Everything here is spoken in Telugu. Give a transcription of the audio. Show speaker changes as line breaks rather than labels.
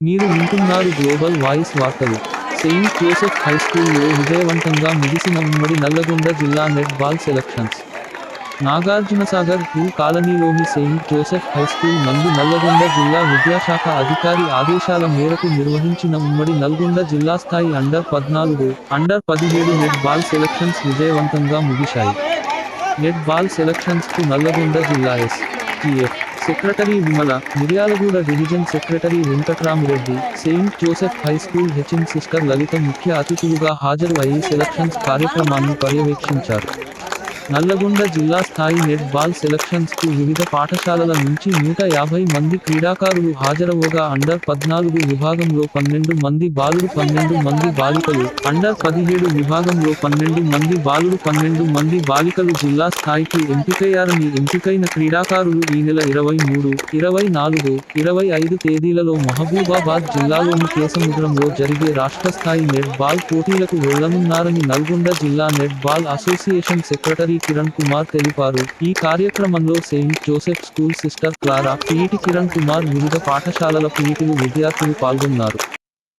మీరు వింటున్నారు గ్లోబల్ వాయిస్ వార్తలు. సెయింట్ జోసెఫ్ హై స్కూల్లో విజయవంతంగా ముగిసిన ఉమ్మడి నల్లగొండ జిల్లా netball selections Nagarjunasagar two కాలనీలోని సెయింట్ జోసెఫ్ హై స్కూల్ నందు నల్లగొండ జిల్లా విద్యాశాఖ అధికారి ఆదేశాల మేరకు నిర్వహించిన ఉమ్మడి నల్గొండ జిల్లా స్థాయి అండర్ పద్నాలుగు అండర్ పదిహేడు నెట్ బాల్ సెలక్షన్స్ విజయవంతంగా ముగిశాయి. నెట్ బాల్ సెలక్షన్స్కు నల్లగొండ జిల్లా S TF secretary Vimala Miryalaguda division secretary Venkatramireddy saint Joseph high school HM sister Lalitha ముఖ్య అతిథులుగా హాజరు అయ్యి సెలక్షన్స్ కార్యక్రమాన్ని పర్యవేక్షించారు. నల్లగొండ జిల్లా స్థాయి నెట్ బాల్ సెలక్షన్స్కు వివిధ పాఠశాలల నుంచి నూట యాభై మంది క్రీడాకారులు హాజరవగా అండర్ పద్నాలుగు విభాగంలో పన్నెండు మంది బాలుడు పన్నెండు మంది బాలికలు అండర్ పదిహేడు విభాగంలో పన్నెండు మంది బాలుడు పన్నెండు మంది బాలికలు జిల్లా స్థాయికి ఎంపికయ్యారని ఎంపికైన క్రీడాకారులు ఈ నెల ఇరవై మూడు ఇరవై నాలుగు ఇరవై ఐదు తేదీలలో మహబూబాబాద్ జిల్లాలోని కేసముద్రంలో జరిగే రాష్ట్ర స్థాయి నెట్ బాల్ పోటీలకు వెళ్ళనున్నారని నల్గొండ జిల్లా netball association secretary Kiran Kumar తెలిపారు. ఈ కార్యక్రమంలో saint Joseph school sister Clara PET Kiran Kumar వివిధ పాఠశాలల పీఈటిలు విద్యార్థులు పాల్గొన్నారు.